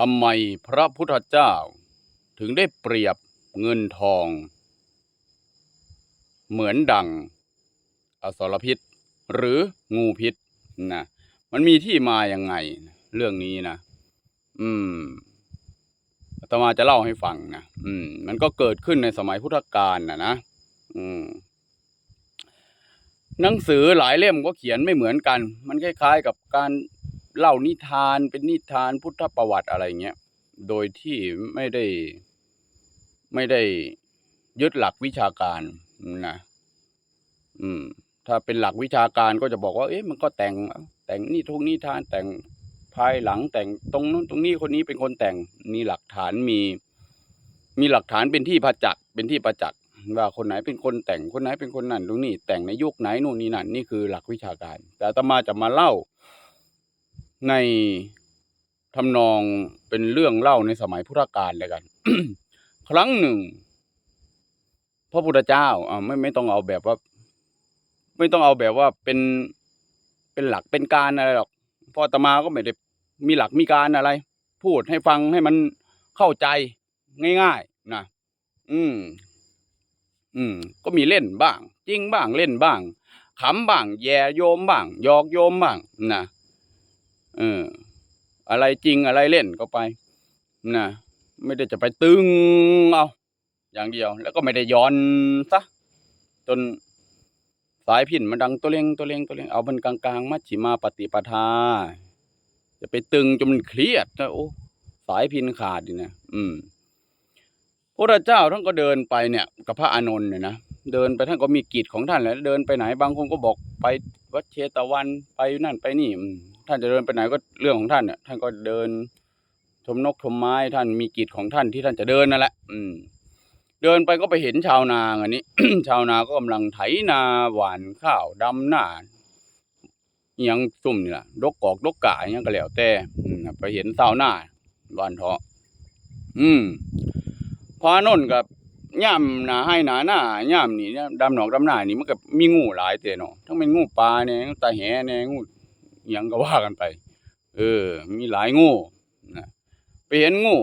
ทำไมพระพุทธเจ้า ถึงได้เปรียบเงินทอง เหมือนดัง อสรพิษ หรืองูพิษนะมันมีที่มาอยังไง เรื่องนี้นะอืมอาตมาจะเล่าให้ฟังนะอืม มันก็เกิดขึ้นในสมัยพุทธกาลนะนะอืมหนังสือหลายเล่มก็เขียนไม่เหมือนกัน มันคล้ายๆกับการ เล่านิทานเป็นนิทานพุทธประวัติอะไรเงี้ย โดยที่ไม่ได้ไม่ได้ยึดหลักวิชาการนะอืม ถ้าเป็นหลักวิชาการก็จะบอกว่า เอ๊ะมันก็แต่ง แต่งนี่ทุกนิทานแต่งภายหลังแต่งตรงนู้นตรงนี้คนนี้เป็นคนแต่งมีหลักฐานมี มีหลักฐานเป็นที่ประจักษ์เป็นที่ประจักษ์ว่าคนไหนเป็นคนแต่งคนไหนเป็นคนนั่นตรงนี้แต่งในยุคไหนนู่นนี่นั่นนี่คือหลักวิชาการ แต่ตมาจะมาเล่า ในทำนองเป็นเรื่องเล่าในสมัยพุทธกาลเลยกัน ครั้งหนึ่ง พระพุทธเจ้าอ่าไม่ไม่ต้องเอาแบบว่า ไม่ต้องเอาแบบว่าเป็นเป็นหลักเป็นการอะไรหรอกพอตมาก็ไม่ได้มีหลักมีการอะไร พูดให้ฟังให้มันเข้าใจง่ายๆนะอืม อืม ก็มีเล่นบ้าง จริงบ้างเล่นบ้างขำบ้าง แย่โยมบ้างหยอกโยมบ้างนะ เออ อะไรจริงอะไรเล่นก็ไปนะไม่ได้จะไปตึงเอาอย่างเดียว แล้วก็ไม่ได้ย้อนซะจนสายพินมันดังตัวเล็งตัวเล็งตัวเล็งเอามันกลางๆมัชชิมาปฏิปทาจะไปตึงจนมันเครียดนะโอ้สายพินขาดดินะอืมพระเจ้าท่านก็เดินไปเนี่ยกับพระอานนท์เนี่ยนะเดินไปท่านก็มีกิจของท่านแหละเดินไปไหนบางคนก็บอกไปวัดเชตวันไปนั่นไปนี่อืม ท่านจะเดินไปไหนก็เรื่องของท่านเนี่ยท่านก็เดินชมนกชมไม้ท่านมีกิจของท่านที่ท่านจะเดินนั่นแหละ อืม เดินไปก็ไปเห็นชาวนาอันนี้ ชาวนาก็กำลังไถนาหว่านข้าวดำหน้ายังซุ่มนี่ล่ะดกกอกดกกาอิหยังก็แล้วแต่อืมไปเห็นชาวนาหว่านเถาะอืมพออนนกับย่ำหนาให้หนาหน้าย่ำนี่เนี่ยดำหนองดำหน้านี่มันก็มีงูหลายเตะเนาะทั้งเป็นงูปลาเนี่ยตาแหเนี่ยงู ยังก็ว่ากันไป เออ มีหลายงูนะไปเห็นงู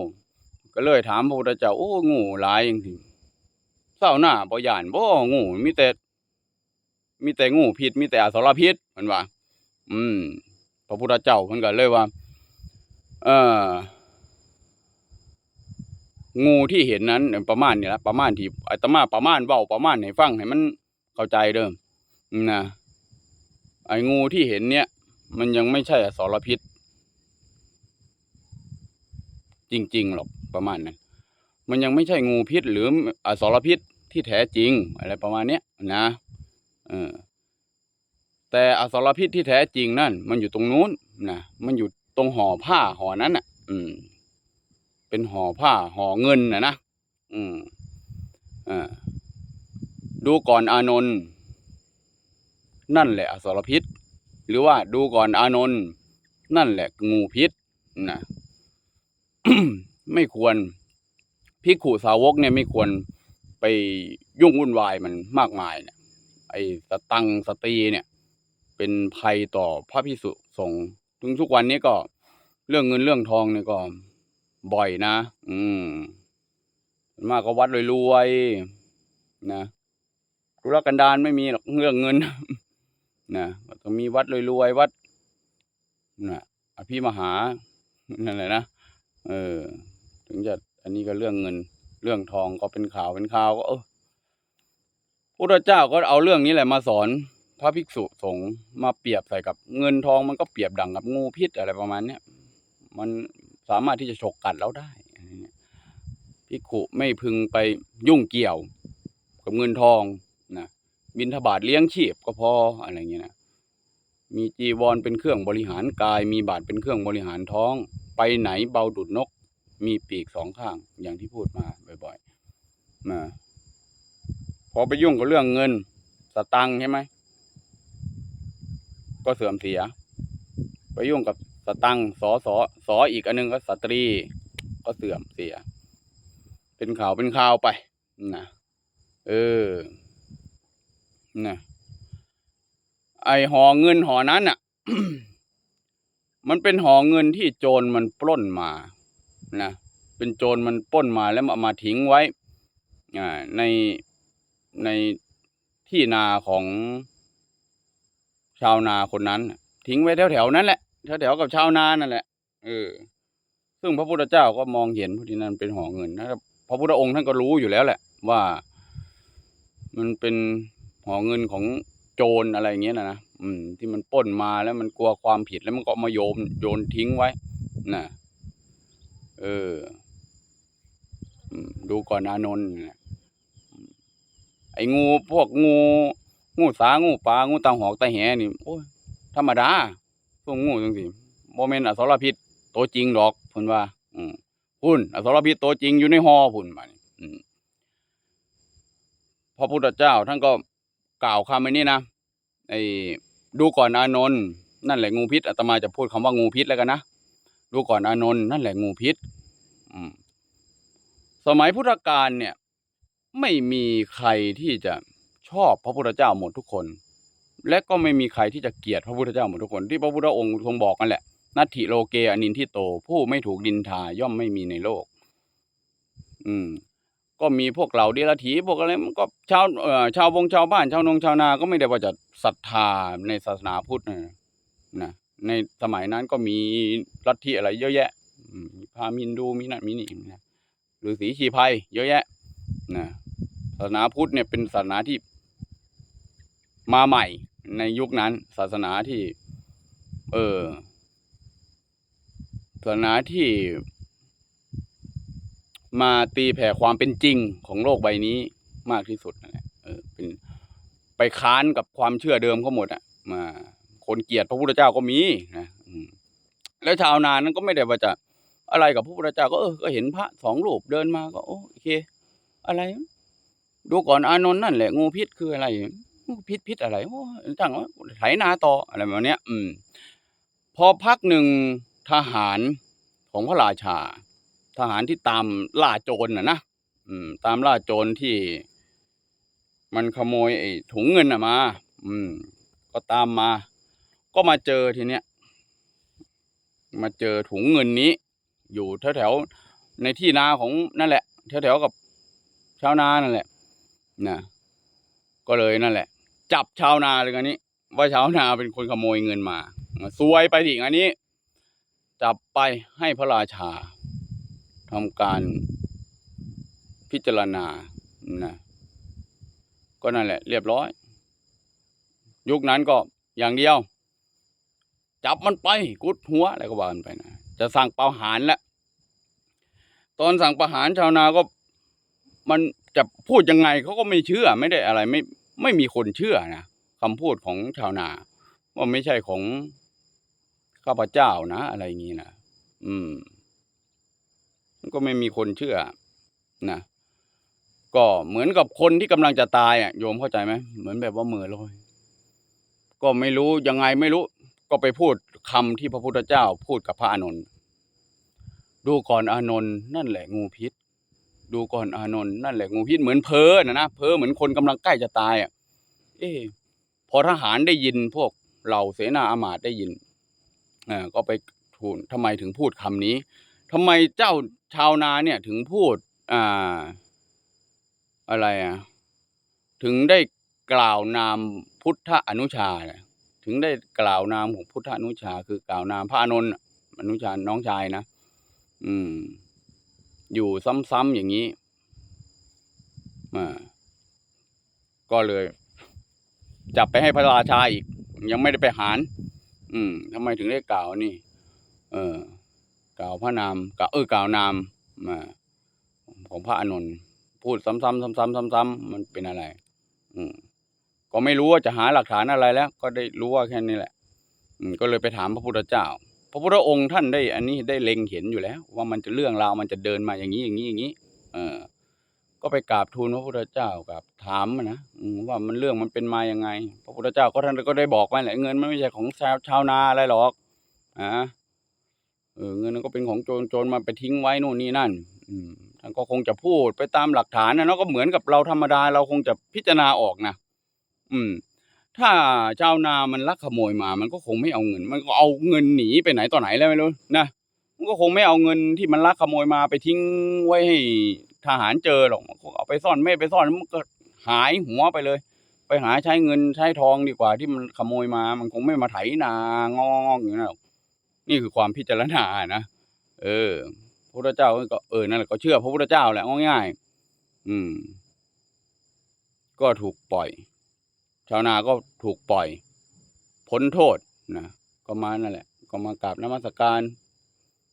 ก็เลยถามพระพุทธเจ้าโอ้งูหลายจังซี่เศร้าหน้าบ่ย่านบ่งูมีแต่มีแต่งูพิษมีแต่อสรพิษมันว่า อืม พระพุทธเจ้าเพิ่นก็เลยว่า เอองูที่เห็นนั้นประมาณนี่ละประมาณที่อาตมาประมาณเว้าประมาณให้ฟังให้มันเข้าใจเด้อนะไอ้งูที่เห็นเนี่ย มันยังไม่ใช่อสรพิษ จริง ๆ หรอกประมาณนั้น มันยังไม่ใช่งูพิษ หรืออสรพิษที่แท้จริง อะไรประมาณเนี้ยนะเออแต่อสรพิษที่แท้จริงนั่น มันอยู่ตรงนู้นนะมันอยู่ตรงห่อผ้าห่อนั้นอะ อืม เป็นห่อผ้าห่อเงินนะนะอืมอ่าดูก่อนอานนท์นั่นแหละอสรพิษ หรือว่าดูก่อนอานนท์นั่นแหละงูพิษนะไม่ควรพิกขุสาวกเนี่ยไม่ควรไปยุ่งวุ่นวายมันมากมายเนี่ย ไอ้สตังสตรีเนี่ย เป็นภัยต่อพระพิสุสงฆ์ถึงทุกวันนี้ก็เรื่องเงินเรื่องทองเนี่ยก็บ่อยนะ อืม มากก็วัดรวยๆนะธุรกันดารไม่มีหรอกเรื่องเงิน นะต้องมีวัดรวยๆวัดนะอภิมหานั่นแหละนะเออ ถึงจะอันนี้ก็เรื่องเงิน เรื่องทองก็เป็นข่าวเป็นข่าวก็เออพระเจ้าก็เอาเรื่องนี้แหละมาสอน พระภิกษุสงฆ์มาเปรียบใส่กับเงินทองมันก็เปรียบดังกับงูพิษอะไรประมาณเนี้ยมันสามารถที่จะฉกกัดเราได้อะไรเงี้ยภิกขุไม่พึงไปยุ่งเกี่ยวกับเงินทอง บินทบาทเลี้ยงชีพก็พออะไรเงี้ยนะมีจีวรเป็นเครื่องบริหารกาย มีบาทเป็นเครื่องบริหารท้อง ไปไหนเบาดุดนก มีปีกสองข้างอย่างที่พูดมาบ่อยๆนะพอไปยุ่งกับเรื่องเงิน สตังใช่ไหมก็เสื่อมเสีย ไปยุ่งกับสตังสอสอสออีกอันหนึงก็สตรี ก็เสื่อมเสีย เป็นข่าวเป็นข่าวไปนะเออ นะไอหอเงินหอนั้นอะ มันเป็นหอเงินที่โจรมันปล้นมานะเป็นโจรมันปล้นมาแล้วเอามาทิ้งไว้อ่าในในที่นาของชาวนาคนนั้น ทิ้งไว้แถวๆนั้นแหละแถวๆกับชาวนานั่นแหละเออซึ่งพระพุทธเจ้าก็มองเห็นพอดีนั้นเป็นหอเงินนะครับพระพุทธองค์ท่านก็รู้อยู่แล้วแหละ ว่ามันเป็น หอเงินของโจรอะไรอย่างเงี้ยนะนะอืม ที่มันปล้นมาแล้วมันกลัวความผิดแล้วมันก็มาโยมโยนทิ้งไว้น่ะเออดูก่อนอานนท์ไอ้งูพวกงู งูสางูปลางูตาหอกตาแหนี่โอ้ยธรรมดาพวกงูจังสิโมเมนต์อสรพิษตัวจริงดอกพุ่นว่า อืมพุ่นอสรพิษตัวจริงอยู่ในหอพุ่นมาพ่อืมพระพุทธเจ้าท่านก็ กล่าวคำไอ้นี้นะไอ้ดูก่อนอานนท์นั่นแหละงูพิษอาตมาจะพูดคำว่างูพิษแล้วกันนะดูก่อนอานนท์นั่นแหละงูพิษสมัยพุทธกาลเนี่ย ไม่มีใครที่จะชอบพระพุทธเจ้าหมดทุกคน และก็ไม่มีใครที่จะเกลียดพระพุทธเจ้าหมดทุกคน ที่พระพุทธองค์ทรงบอกกันแหละนัตถิโลเกอนินทิโต ผู้ไม่ถูกดินทาย่อมไม่มีในโลก อืม ก็มีพวกเหล่าเดรัจฉีพวกอะไรมันก็ชาวเอ่อชาวบงชาวบ้านชาวนงชาวนาก็ไม่ได้ว่าจะศรัทธาในศาสนาพุทธนะนะในสมัยนั้นก็มีลัทธิอะไรเยอะแยะมีพราหมินดูมีนั่นมีนี่นะฤาษีชีไพรเยอะแยะนะศาสนาพุทธเนี่ยเป็นศาสนาที่มาใหม่ในยุคนั้น ศาสนาที่ เออศาสนาที่ มาตีแผ่ความเป็นจริงของโลกใบนี้มากที่สุดนั่นแหละเออเป็นไปค้านกับความเชื่อเดิมเขาหมดอะ มา คนเกลียดพระพุทธเจ้าก็มีนะแล้วชาวนานั้นก็ไม่ได้ว่าจะอะไรกับพระพุทธเจ้าก็เออก็เห็นพระสองรูปเดินมาก็โอเค อะไร ดูก่อนอานนท์นั่นแหละงูพิษคืออะไรงูพิษพิษอะไรโอ้จังว่าไถนาต่ออะไรแบบเนี้ย อืม พอพักหนึ่งทหารของพระราชา ทหารที่ตามล่าโจรน่ะนะอืม ตามล่าโจรที่ มันขโมยไอ้ถุงเงินน่ะมา อืม ก็ตามมา ก็มาเจอทีเนี้ยมาเจอถุงเงินนี้ อยู่แถวๆในที่นาของนั่นแหละแถวๆกับชาวนานั่นแหละนะก็เลยนั่นแหละ จับชาวนาเลยกันนี้ ว่าชาวนาเป็นคนขโมยเงินมาซวยไปถึงอันนี้ จับไปให้พระราชา ทำการพิจารณานะก็นั่นแหละ เรียบร้อย ยุคนั้นก็อย่างเดียว จับมันไปกุดหัวอะไรก็ว่ากันไปนะจะสั่งประหารแล้วตอนสั่งประหารชาวนาก็มันจะพูดยังไงเขาก็ไม่เชื่อไม่ได้อะไรไม่ไม่มีคนเชื่อนะคำพูดของชาวนาว่าไม่ใช่ของข้าพเจ้านะ อะไรอย่างนี้นะอืม มันก็ไม่มีคนเชื่อนะก็เหมือนกับคนที่กำลังจะตายอะโยมเข้าใจไหมเหมือนแบบว่ามือลอยก็ไม่รู้ยังไงไม่รู้ ก็ไปพูดคำที่พระพุทธเจ้า พูดกับพระอานนท์ดูก่อนอานนท์นั่นแหละงูพิษ ดูก่อนอานนท์นั่นแหละงูพิษเหมือนเพ้อนะนะเพ้อเหมือนคนกำลังใกล้จะตายอะ เอ๊พอทหารได้ยินพวกเหล่าเสนาอามาตย์ได้ยินเออก็ไปทูลทำไมถึงพูดคำนี้ ทำไมเจ้าชาวนาเนี่ยถึงพูดอ่าอะไรอะถึงได้กล่าวนามพุทธอนุชาเนี่ยถึงได้กล่าวนามของพุทธอนุชา คือกล่าวนามพระอานนอนุชาน้องชายนะอืม อยู่ซ้ำๆอย่างนี้อ่าก็เลย จับไปให้พระราชาอีก ยังไม่ได้ไปหาร อืมทำไมถึงได้กล่าวนี่ เออ ล่าวพระนามกล่าวเออกล่าวนามมาของพระอานนท์พูดซ้ำๆซ้ำๆซ้ำๆมันเป็นอะไร อืมก็ไม่รู้ว่าจะหาหลักฐานอะไรแล้ว ก็ได้รู้ว่าแค่นี้แหละ อืมก็เลยไปถามพระพุทธเจ้า พระพุทธองค์ท่านได้ อันนี้ได้เล็งเห็นอยู่แล้ว ว่ามันจะเรื่องราวมันจะเดินมาอย่างนี้อย่างนี้อย่างนี้ เออ ก็ไปกราบทูลพระพุทธเจ้ากับถามนะว่ามันเรื่องมันเป็นมาอยังไง พระพุทธเจ้าก็ท่านก็ได้บอกไว้แหละเงินมันไม่ใช่ของชาวชาวนาอะไรหรอกอ่า เออเงินมันก็เป็นของโจรโจรมาไปทิ้งไว้นู่นนี่นั่น อืมท่านก็คงจะพูดไปตามหลักฐานนะเนาะก็เหมือนกับเราธรรมดาเราคงจะพิจารณาออกนะอืม ถ้าชานามันลักขโมยมา มันก็คงไม่เอาเงิน มันก็เอาเงินหนีไปไหนต่อไหนแล้วไม่รู้นะมันก็คงไม่เอาเงินที่มันลักขโมยมาไปทิ้งไว้ให้ทหารเจอหรอกมันคงเอาไปซ่อนไม่ไปซ่อนมันก็หายหัวไปเลย ไปหาใช้เงินใช้ทองดีกว่าที่มันขโมยมา มันคงไม่มาไถนางอกอย่างนั้นหรอก นี่คือความพิจารณานะเออพระพุทธเจ้าก็เออนั่นแหละก็เชื่อพระพุทธเจ้าแหละง่ายๆอืม ก็ถูกปล่อย ชาวนาก็ถูกปล่อยพ้นโทษนะก็มานั่นแหละ ก็มากราบนมัสการ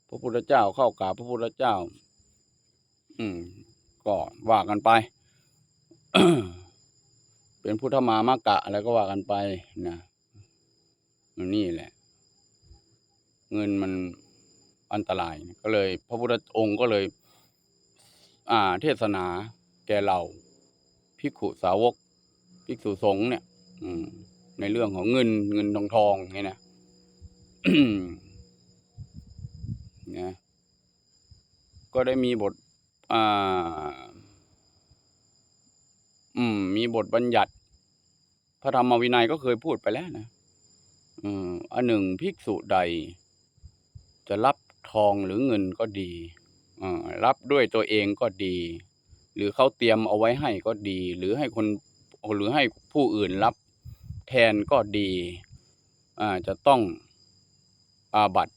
พระพุทธเจ้าเข้ากราบพระพุทธเจ้า อืม ก็ว่ากันไปเป็นพุทธมามากะอะไรก็ว่ากันไปนะนี่แหละ เงินมันอันตรายก็เลย พระพุทธองค์ก็เลย อ่า เทศนาแก่เราภิกขุสาวกภิกษุสงฆ์เนี่ย อืม ในเรื่องของเงินเงินทองทองไงนะนะก็ได้มีบท อ่า อืม มีบทบัญญัติ พระธรรมวินัยก็เคยพูดไปแล้วนะ อืม อันหนึ่งภิกษุใด จะรับทองหรือเงินก็ดีอ่ารับด้วยตัวเองก็ดี หรือเขาเตรียมเอาไว้ให้ก็ดี หรือให้คนหรือให้ผู้อื่นรับแทนก็ดีอ่าจะต้องอาบัต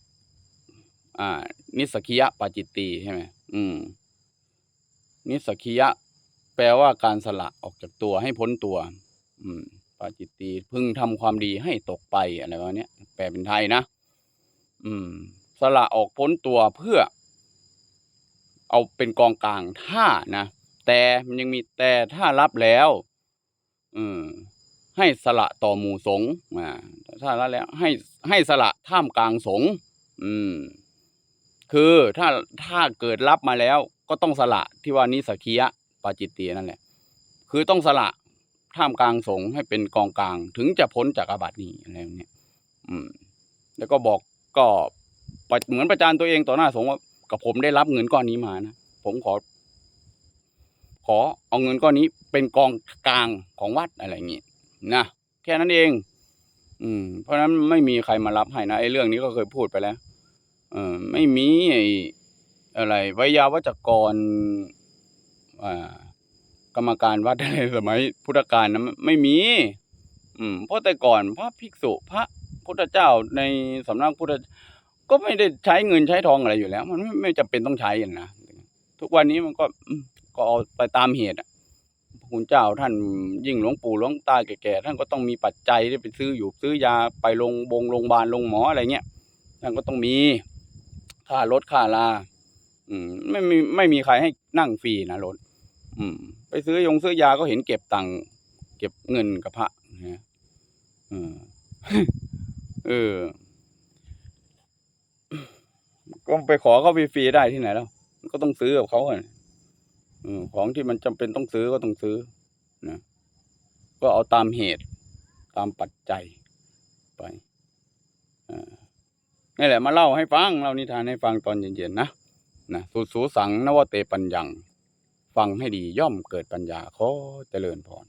อ่านิสกิยะปาจิตตีใช่ไหมอืม นิสกิยะ แปลว่าการสละออกจากตัวให้พ้นตัว อืม ปาจิตตีพึงทำความดีให้ตกไปอะไรประมาณเนี้ยแปลเป็นไทยนะ อืม สละออกพ้นตัวเพื่อ เอาเป็นกองกลางถ้านะ แต่มันยังมีแต่ถ้ารับแล้วอืมให้สละต่อหมู่สงฆ์อ่าถ้ารับแล้ว ให้ให้สละท่ามกลางสงฆ์อืม คือถ้าถ้าเกิดรับมาแล้ว ก็ต้องสละที่ว่านิสกิยะปาจิตตีนั่นแหละ คือต้องสละท่ามกลางสงฆ์ให้เป็นกองกลาง ถึงจะพ้นจากอาบัตินี้อะไรเนี้ยอืม แล้วก็บอกก็ เหมือนประจานตัวเองต่อหน้าสงฆ์ว่ากับผมได้รับเงินก้อนนี้มานะผมขอ ขอเอาเงินก้อนนี้ เป็นกองกลางของวัดอะไรอย่างงี้นะแค่นั้นเอง อืม เพราะฉะนั้นไม่มีใครมารับให้นะไอ้เรื่องนี้ก็เคยพูดไปแล้ว เออไม่มีไอ้อะไรวิยาวัจกรอ่ากรรมการวัดอะไรสมัยพุทธกาลนะไม่มี อืมเพราะแต่ก่อนพระภิกษุพระพุทธเจ้าในสำนักพุทธ ก็ไม่ได้ใช้เงินใช้ทองอะไรอยู่แล้ว มันไม่ไม่จำเป็นต้องใช้อะนะทุกวันนี้มันก็ก็เอาไปตามเหตุอะพระคุณเจ้าท่านยิ่งหลวงปู่หลวงตาแก่ๆท่านก็ต้องมีปัจจัยที่ไปซื้ออยู่ซื้อยาไปโรงบงโรงพยาบาลโรงหมออะไรเงี้ยท่านก็ต้องมีค่ารถค่าลา อืม ไม่มีไม่มีใครให้นั่งฟรีนะรถอืม ไปซื้อยงซื้อยาก็เห็นเก็บตังค์เก็บเงินกับพระนะเออเออ ก็ไปขอเขาฟรีๆได้ที่ไหนแล้วก็ต้องซื้อกับเขาอะของที่มันจำเป็นต้องซื้อก็ต้องซื้อนะก็เอาตามเหตุตามปัจจัยไปอ่านี่แหละมาเล่าให้ฟังเล่านิทานให้ฟังตอนเย็นๆนะนะสุสูสังนวเตปัญญัง ฟังให้ดีย่อมเกิดปัญญาขอเจริญพร